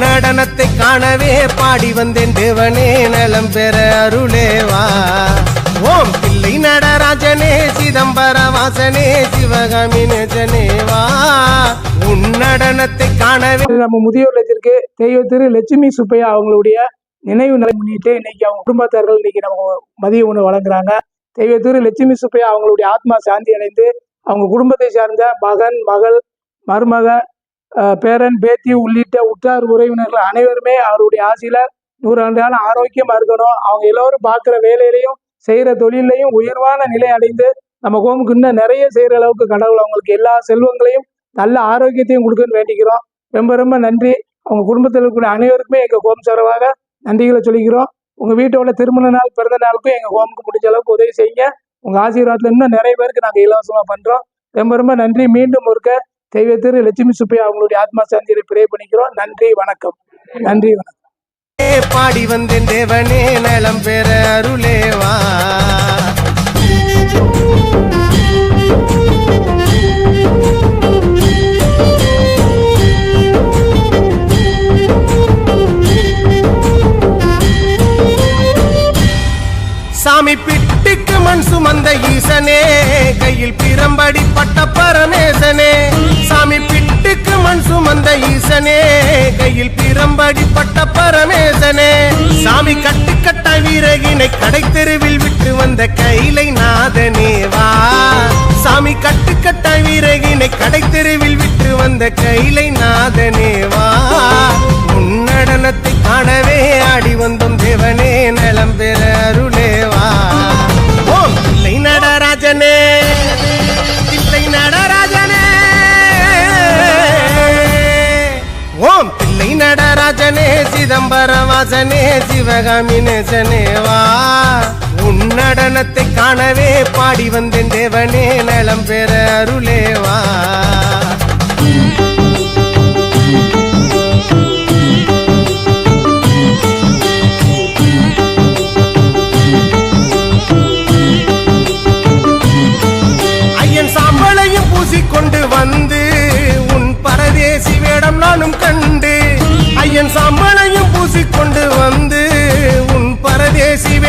நடனத்தை காணவே பாடி வந்தேன் தேவனே நலம் பெற அருளே வா ஓம் பிள்ளை நடராஜனே சிதம்பர வாசனே சிவகாமி நேசனே வா உன் நடனத்தை காணவே நம்ம முதியோர் இல்லத்திற்கு தெய்வ திரு லட்சுமி சுப்பையா அவங்களுடைய நினைவு நிலை முன்னிட்டு இன்னைக்கு அவங்க குடும்பத்தார்கள் இன்னைக்கு நம்ம மதிய உணவு வழங்குறாங்க. தெய்வ திரு லட்சுமி சுப்பையா அவங்களுடைய ஆத்மா சாந்தி அடைந்து அவங்க குடும்பத்தை சார்ந்த மகன் மகள் மருமக பேரன் பேத்தி உள்ளிட்ட உற்றார் உறவினர்கள் அனைவருமே அவருடைய ஆசையில நூறாண்டான ஆரோக்கியமா இருக்கணும் அவங்க எல்லோரும் பார்க்குற வேலையிலையும் செய்கிற தொழிலையும் உயர்வான நிலை அடைந்து நம்ம கோமுக்கு இன்னும் நிறைய செய்கிற அளவுக்கு கடவுள் அவங்களுக்கு எல்லா செல்வங்களையும் நல்ல ஆரோக்கியத்தையும் கொடுக்குன்னு வேண்டிக்கிறோம். ரொம்ப ரொம்ப நன்றி. அவங்க குடும்பத்தில் இருக்கக்கூடிய அனைவருக்குமே எங்கள் ஹோம் சார்பாக நன்றிகளை சொல்லிக்கிறோம். உங்கள் வீட்டோட திருமண நாள் பிறந்த நாளுக்கும் எங்கள் கோமுக்கு முடிஞ்ச அளவுக்கு உதவி செய்யுங்க. உங்கள் ஆசீர்வாதத்தில் இன்னும் நிறைய பேருக்கு நாங்கள் இலவசமாக பண்ணுறோம் ரொம்ப ரொம்ப நன்றி. மீண்டும் ஒருக்க தெய்வ திரு லட்சுமி சுப்பையா அவங்களுடைய ஆத்மா சாந்தியை பிரே பண்ணிக்கிறோம். நன்றி வணக்கம். நன்றி வணக்கம். பாடி வந்தேன் தேவனே நலம் பெற அருளேவா சாமி பிட்டு பிட்டுக்கு மண் சுமந்த ஈசனே கையில் பிரம்படி பட்ட பரமேசனே. சாமி பிட்டுக்கு மண் சுமந்த ஈசனே கையில் பிரம்படி பட்ட பரமேசனே. சாமி கட்டு கட்ட வீரகினை கடை தெருவில் விட்டு வந்த கைலை நாதனேவா சாமி கட்டு கட்ட வீரகினை கடை தெருவில் விட்டு வந்த கைலை நாதனேவா உன் நடனத்தை காணவே ஆடி வந்தோம் தேவனே நலம் பெற அருள். நடராஜனே சிதம்பர வாசனே சிவகாமி நேசனேவா உன் நடனத்தை காணவே பாடி வந்தேன் தேவனே நலம் பெற அருளேவா.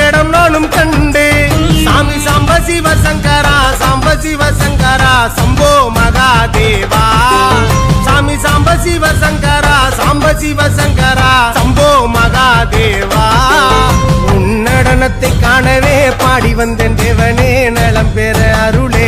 இடம் நானும் கண்டு. சாமி சாம்ப சிவ சங்கரா சாம்ப சிவ சங்கரா சம்போ மகாதேவா. சாமி சாம்ப சிவ சங்கரா சாம்ப சிவ சங்கரா சம்போ மகாதேவா. உன் நடனத்தை காணவே பாடி வந்தேன் தேவனே நலம் பெற அருளே.